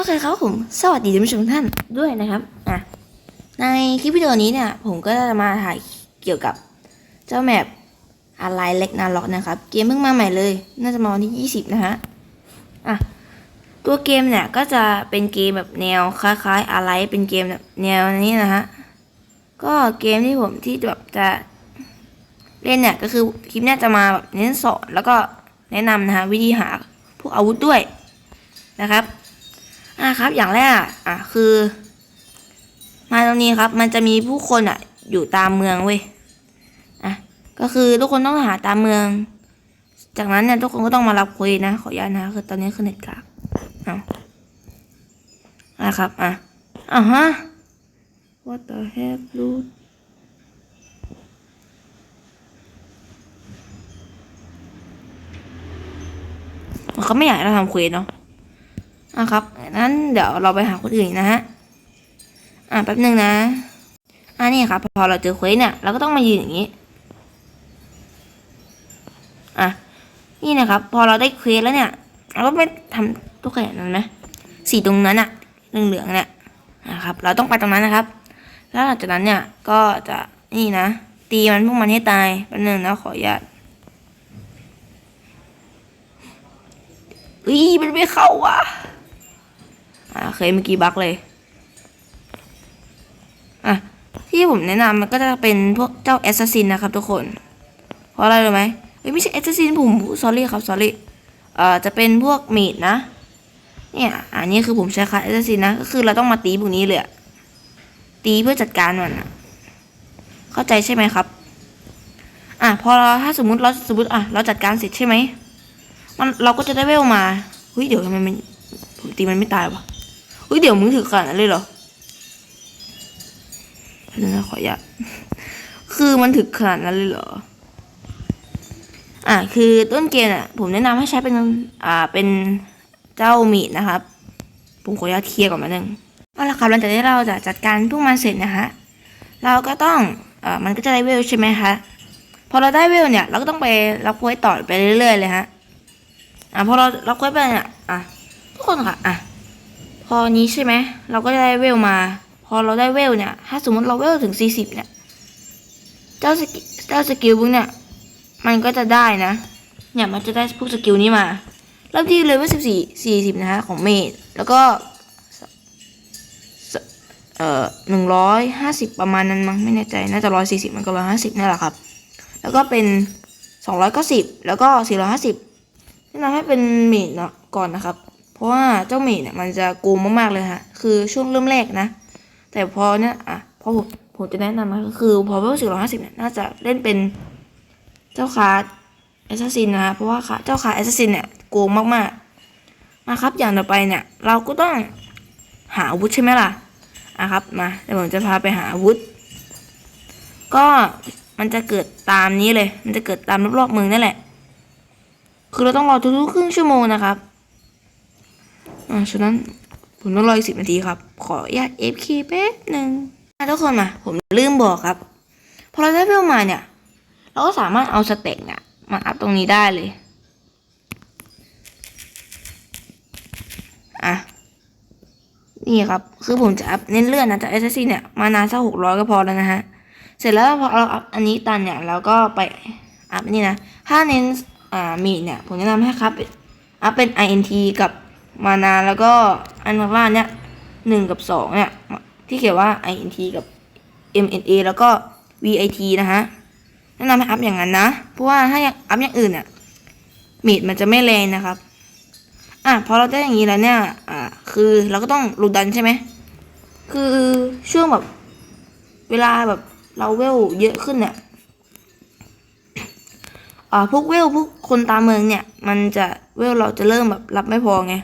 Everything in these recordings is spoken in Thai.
โอเคครับผมสวัสดีท่านผู้ชมท่านด้วยนะครับอะในคลิปวิดีโอนี้เนี่ย ผมก็จะมาถ่ายเกี่ยวกับเจ้าแมปอะไรเล็กนาล็อกนะครับ เกมเพิ่งมาใหม่เลย น่าจะมาวันที่ 20 นะฮะอะตัวเกมเนี่ยก็จะเป็นเกมแบบแนวคล้ายๆอะไรเป็นเกมแบบแนวนี้นะฮะก็เกมที่ผมที่แบบจะเล่นเนี่ยก็คือคลิปเนี้ยจะมาแบบเน้นสอนแล้วก็แนะนำนะฮะวิธีหาพวกอาวุธด้วยนะครับ อะครับ อย่างแรกอะคือ มาตรงนี้ครับ มันจะมีผู้คนอะ อยู่ตามเมืองเว้ยอะก็คือทุกคนต้องหาตามเมือง จากนั้นเนี่ยทุกคนก็ต้องมารับคุยนะขออนุญาตนะคือตอนนี้คือเน็ตกากเอาอะครับอะอะฮะ what the heck dude เขาไม่อยากให้เราทำเควสเนาะ อะครับนั้นเดี๋ยวเราไปหาคนอื่นนะฮะ อะแป๊บหนึ่งนะ อะนี่ครับ พอเราเจอเควสเนี่ยเราก็ต้องมายืนอย่างนี้ อะนี่นะครับ พอเราได้เควสแล้วเนี่ยเราก็ไม่ทำตัวแขนนั้นไหมสีตรงนั้นอะเหลืองๆเนี่ยนะครับ เราต้องไปตรงนั้นนะครับ แล้วหลังจากนั้นเนี่ยก็จะนี่นะตีมันพวกมันให้ตายแป๊บหนึ่งนะขออนุญาตอุ้ยมันไม่เข้าว่ะอ่า เคยเมื่อกี้บักเลยอะที่ผมแนะนำมันก็จะเป็นพวกเจ้าแอสซัสซินนะครับทุกคน เพราะอะไรรู้ไหมเอ้ยไม่ใช่แอสซัสซินผมสอรี่ครับสอรี่เอ่อจะเป็นพวกเมดนะ เนี่ยอันนี้คือผมใช้คาแอสซัสซินนะก็คือเราต้องมาตีพวกนี้เลยตีเพื่อจัดการมันอะเข้าใจใช่ไหมครับ อะพอเราถ้าสมมุติเราสมมติอะเราจัดการเสร็จใช่ไหมมันเราก็จะได้เวลมาเฮ้ยเดี๋ยวทำไมมันผมตีมันไม่ตายวะ เฮ้ยเดี๋ยวมึงถือขนาดนั้นเลยเหรอเดี๋ยวนะขออนุญาตคือมันถึกขนาดนั้นเลยเหรอ อ่าคือต้นเกมอะ ผมแนะนำให้ใช้เป็น อ่า เป็นเจ้ามีดนะครับ ผมขออนุญาตเคลียร์ก่อนมาหนึ่งเอาละครับหลังจากที่เราจะจัดการพวกมันเสร็จนะฮะเราก็ต้องอ่ามันก็จะได้เวลใช่ไหมคะ พอเราได้เวลเนี่ย เราก็ต้องไปรับควยต่อไปเรื่อยๆเลยฮะ อ่าพอเรารับควยไปเนี่ย อะ ทุกคนค่ะ อะ พอนี้ใช่ไหมเราก็ได้เวลมา พอเราได้เวลเนี่ย ถ้าสมมติเราเวลถึง40เนี่ย เจ้าสกิลเจ้าสกิลพวกเนี่ย มันก็จะได้นะ เนี่ยมันจะได้พวกสกิลนี้มา เริ่มที่เลเวล14 40นะฮะของเมดแล้วก็สสเอ่อ150ประมาณนั้นมั้งไม่แน่ใจ น่าจะ140มันก็150นั่นแหละครับ แล้วก็เป็น290แล้วก็450แนะนำให้เป็นเมดเนาะก่อนนะครับ ราะว่าเจ้าเมดเนี่ยมันจะโกงมากๆเลยฮะคือช่วงเริ่มแรกนะ แต่พอเนี่ยอะพอผมผมจะแนะนำนะก็คือพอเวลสี่ร้อยห้าสิบเนี่ยน่าจะเล่นเป็นเจ้าคาแอสซัสซินนะฮะเพราะว่าเจ้าคาแอสซัสซินเนี่ยโกงมากๆมาครับอย่างต่อไปเนี่ย เราก็ต้องหาอาวุธใช่ไหมล่ะอะครับมาเดี๋ยวผมจะพาไปหาอาวุธ ก็มันจะเกิดตามนี้เลย มันจะเกิดตามรอบๆเมืองนั่นแหละ คือเราต้องรอทุกๆครึ่งชั่วโมงนะครับ อ่าฉะนั้นผมต้องรออีกสิบนาทีครับ ขออนุญาต FK แป๊บหนึ่งทุกคนมา ผมลืมบอกครับ พอเราได้เวลมาเนี่ย เราก็สามารถเอาสเต็กเนี่ยมาอัพตรงนี้ได้เลย อะ นี่ครับ คือผมจะอัพเน้นเลื่อนนะจากเอสซีเนี่ยมานานสักหกร้อยก็พอแล้วนะฮะ เสร็จแล้วพอเราอัพอันนี้ตันเนี่ยเราก็ไปอัพนี่นะ ถ้าเน้นอ่ามีเนี่ย ผมแนะนำให้ครับ อัพเป็น INT กับ มานาแล้วก็อันข้างล่างเนี่ยหนึ่งกับสองเนี่ย ที่เขียนว่า INT กับ MNA แล้วก็ VIT นะฮะแนะนำให้อัพอย่างนั้นนะ เพราะว่าถ้าอัพอย่างอื่นเนี่ยมีดมันจะไม่แรงนะครับ อะพอเราได้อย่างนี้แล้วเนี่ย อ่า คือเราก็ต้องรูดันใช่ไหม คือช่วงแบบ เวลาแบบเราเวลเยอะขึ้นเนี่ย อ่าพวกเวลพวกคนตามเมืองเนี่ย มันจะเวลเราจะเริ่มแบบรับไม่พอไง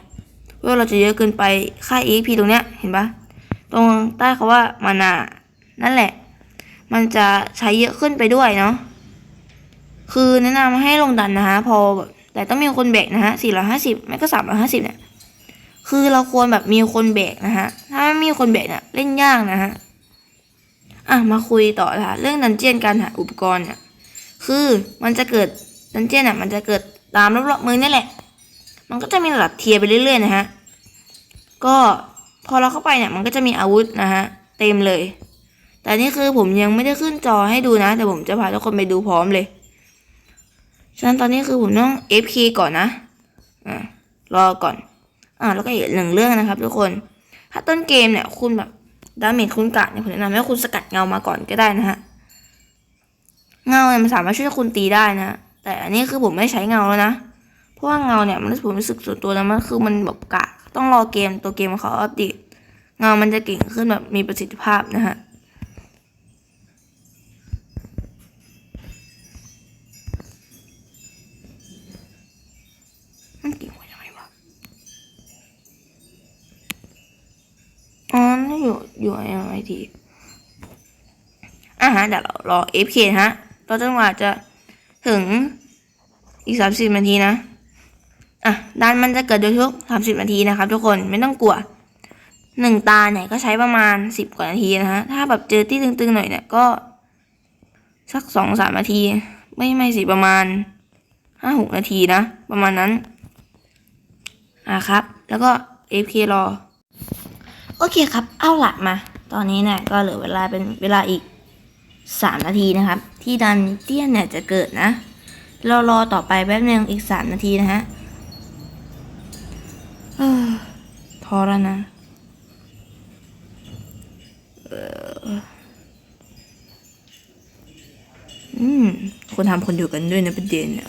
วลเราจะเยอะเกินไปค่า EXP ตรงเนี้ยเห็นปะตรงใต้คาว่ามานานั่นแหละ มันจะใช้เยอะขึ้นไปด้วยเนาะคือแนะนำให้ลงดันนะฮะพอแบบแต่ต้องมีคนแบกนะฮะ450ไม่ก็350เนี่ยคือเราควรแบบมีคนแบกนะฮะถ้าไม่มีคนแบกเนี่ยเล่นยากนะฮะอะมาคุยต่อละเรื่องดันเจียนการหาอุปกรณ์เนี่ยคือมันจะเกิดดันเจียนอะมันจะเกิดตามรอบๆเมืองนี่แหละ มันก็จะมีระดับเทียร์ไปเรื่อยๆนะฮะ ก็พอเราเข้าไปเนี่ยมันก็จะมีอาวุธนะฮะเต็มเลย แต่นี่คือผมยังไม่ได้ขึ้นจอให้ดูนะ แต่ผมจะพาทุกคนไปดูพร้อมเลยฉะนั้นตอนนี้คือผมต้อง FK ก่อนนะอ่ารอก่อน อ่าแล้วก็อีกหนึ่งเรื่องนะครับทุกคน ถ้าต้นเกมเนี่ยคุณแบบดาเมจคุณกะเนี่ยผมแนะนำให้คุณสกัดเงามาก่อนก็ได้นะฮะ เงาเนี่ยมันสามารถช่วยคุณตีได้นะ แต่อันนี้คือผมไม่ใช้เงาแล้วนะ เพราะว่าเงาเนี่ยมันผมรู้สึกส่วนตัวนะมันคือมันแบบกะ ต้องรอเกมตัวเกมเขาอัปเดตเงามันจะเก่งขึ้นแบบมีประสิทธิภาพนะฮะมันเก่งกว่ายังไงวะอ๋อนี่อยู่อยู่ไอไอทีอะฮะเดี๋ยวเรารอ FK นะฮะเราจังหวะจะถึงอีกสามสิบนาทีนะ อะด้านมันจะเกิดโดยทุกสามสิบนาทีนะครับ ทุกคนไม่ต้องกลัวหนึ่งตาเนี่ยก็ใช้ประมาณสิบกว่านาทีนะฮะถ้าแบบเจอที่ตึงๆหน่อยเนี่ยก็ สักสองสามนาที ไม่ไม่สิประมาณห้าหกนาทีนะ ประมาณนั้น อะครับ แล้วก็ FK รอ โอเคครับ เอาละมา ตอนนี้เนี่ยก็เหลือเวลาเป็นเวลาอีกสามนาทีนะครับ ที่ดันเตี้ยนเนี่ยจะเกิดนะ เรารอต่อไปแป๊บนึงอีกสามนาทีนะฮะ พอแล้วนะอืมคนทำคนอยู่กันด้วยนะประเด็นเนี่ย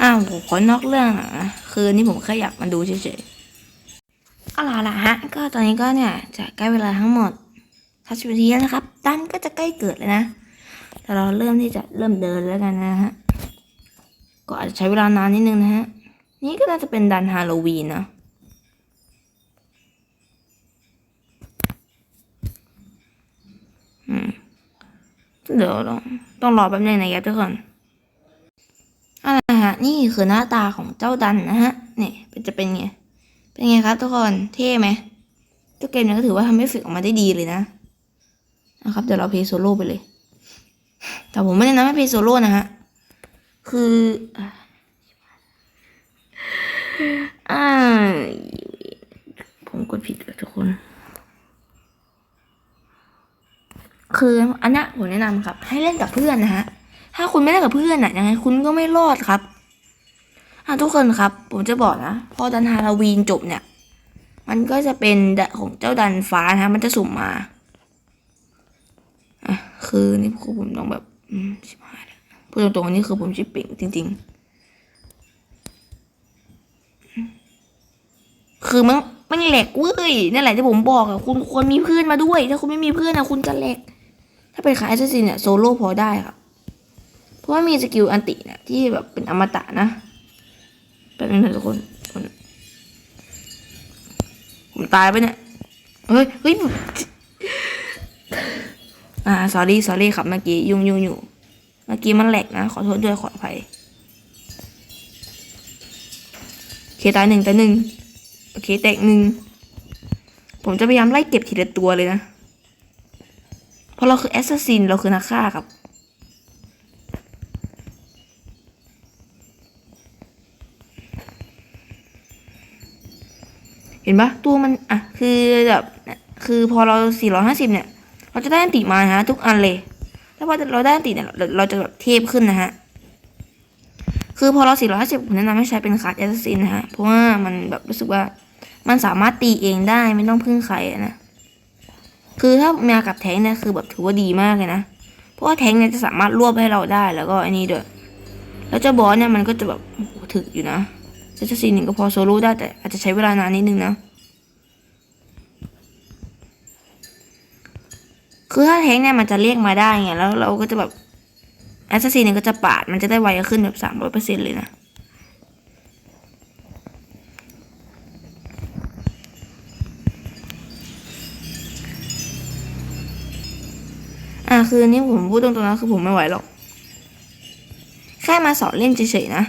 อ้าวผมขอนอกเรื่องอะนะคือนี่ผมแค่อยากมาดูเฉยๆเอาล่ะละฮะ ก็ตอนนี้ก็เนี่ยจะใกล้เวลาทั้งหมดทัชนาทีแล้วนะครับดันก็จะใกล้เกิดแล้วนะแต่เราเริ่มที่จะเริ่มเดินแล้วกันนะฮะ ก็อาจจะใช้เวลานานนิดนึงนะฮะ นี่ก็น่าจะเป็นดันฮาโลวีนนะอืมเดี๋ยวต้องต้องรอแป๊บนึงนะครับทุกคนเอาล่ะฮะนี่คือหน้าตาของเจ้าดันนะฮะนี่จะเป็นไง เป็นไงครับทุกคนเท่ไหมตัวเกมนี่ยก็ถือว่าทำให้ฝึกออกมาได้ดีเลยนะนะครับเดี๋ยวเราเพลย์โซโล่ไปเลย แต่ผมไม่ได้นะไม่เพลย์โซโล่นะฮะ คือ อ่าผมกดผิดกับทุกคน คืออันนี้ผมแนะนำครับ ให้เล่นกับเพื่อนนะฮะ ถ้าคุณไม่เล่นกับเพื่อนอะยังไงคุณก็ไม่รอดครับอะทุกคนครับ ผมจะบอกนะ พอดันฮาโลวีนจบเนี่ย มันก็จะเป็นดะของเจ้าดันฟ้านะฮะมันจะสุ่มมาอะคือนี่คือผมต้องแบบ อืมชิบหายแล้วพูดตรงๆนี่คือผมชิปปิ่งจริง ๆ คือมันมันแหลกเว้ยนั่นแหละที่ผมบอกอะคุณควรมีเพื่อนมาด้วย ถ้าคุณไม่มีเพื่อนอะคุณจะแหลก ถ้าเป็นขายแอสซัสซินเนี่ยโซโล่พอได้ครับ เพราะว่ามีสกิลอันติเนี่ยที่แบบเป็นอมตะนะแป๊บนึงนะทุกคนคนผมตายไปเนี่ย เฮ้ยเฮ้ยอ่า s อรี่ s อรี่ครับเมื่อกี้ยุ่งยุ่งอยู่เมื่อกี้มันแหลกนะ ขอโทษด้วยขออภัยเคตายหนึ่งตายหนึ่ง อเคแตกหนึ่งผมจะพยายามไล่เก็บทีละตัวเลยนะ เพราะเราคือแอสซัสซินเราคือนักฆ่าครับ เห็นปะตัวมัน อะ คือแบบคือพอเรา 450 เนี่ย เราจะได้อันติมานะฮะ ทุกอันเลย แล้วพอเราได้อันติเนี่ยเราเราจะแบบเทพขึ้นนะฮะ คือพอเรา 450 ผมแนะนำให้ใช้เป็นคาร์ดแอสซินนะฮะ เพราะว่ามันแบบรู้สึกว่า มันสามารถตีเองได้ไม่ต้องพึ่งใครนะ คือถ้ามากับแทงเนี่ยคือแบบถือว่าดีมากเลยนะ เพราะว่าแทงเนี่ยจะสามารถรวบให้เราได้แล้วก็อ้นี่ด้วยแล้วเจ้าบอสเนี่ยมันก็จะแบบถึกอยู่นะเจ้าซีนหนึ่งก็พอโซโล่ได้แต่อาจจะใช้เวลานานนิดนึงนะ คือถ้าแทงเนี่ยมันจะเรียกมาได้ไงแล้วเราก็จะแบบแอสซัสซินเนี่ยก็จะปาดมันจะได้ไวขึ้นแบบสามร้อยเปอร์เซ็นเลยนะ คือนี่ผมพูดตรงๆนะคือผมไม่ไหวหรอก แค่มาสอนเล่นเฉยๆนะ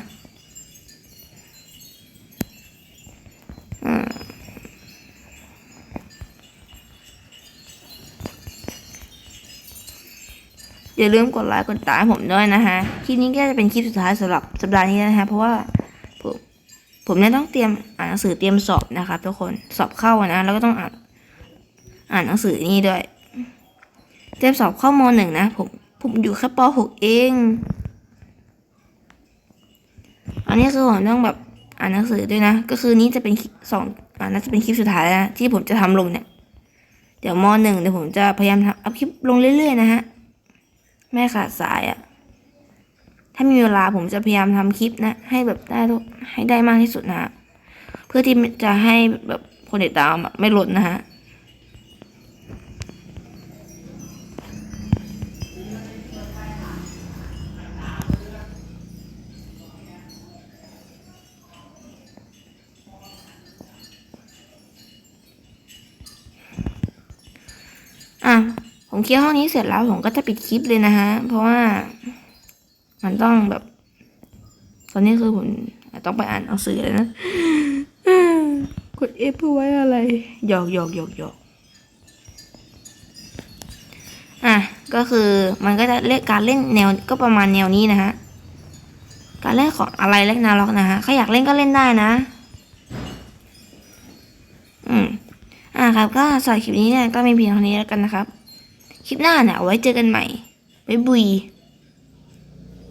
อ่าอย่าลืมกดไลค์กดติดตามผมด้วยนะฮะ คลิปนี้ก็จะเป็นคลิปสุดท้ายสำหรับสัปดาห์นี้นะฮะ เพราะว่าผมผมเนี่ยต้องเตรียมอ่านหนังสือเตรียมสอบนะครับทุกคน สอบเข้านะ แล้วก็ต้องอ่านอ่านหนังสือนี่ด้วย เตรียมสอบเข้ามหนึ่งนะผมผมอยู่แค่ปหกเอง อันนี้คือผมต้องแบบอ่านหนังสือด้วยนะ ก็คือนี้จะเป็นสองอ่าน่าจะเป็นคลิปสุดท้ายแล้วนะที่ผมจะทำลงเนี่ย เดี๋ยวมหนึ่งเดี๋ยวผมจะพยายามทำอัพคลิปลงเรื่อยๆนะฮะ ไม่ขาดสายอะ่ะ ถ้ามีเวลาผมจะพยายามทำคลิปนะ ให้แบบได้ให้ได้มากที่สุดนะ เพื่อที่จะให้แบบคนติดตามไม่ลดนะฮะ ผมเคลียร์ห้องนี้เสร็จแล้วผมก็จะปิดคลิปเลยนะฮะ เพราะว่ามันต้องแบบ ตอนนี้คือผมต้องไปอ่านหนังสือเลยนะกด F เพื่อไว้อะไรหยอกหยอกหยอกหยอกอะก็คือมันก็จะเล่นการเล่นแนวก็ประมาณแนวนี้นะฮะการเล่นของอะไรเล่นนาล็อกนะฮะใครอยากเล่นก็เล่นได้นะ อืมอ่าครับก็สำหรับคลิปนี้เนี่ยก็มีเพียงเท่านี้แล้วกันนะครับ คลิปหน้าเนี่ยเอาไว้เจอกันใหม่บ๊ายบุย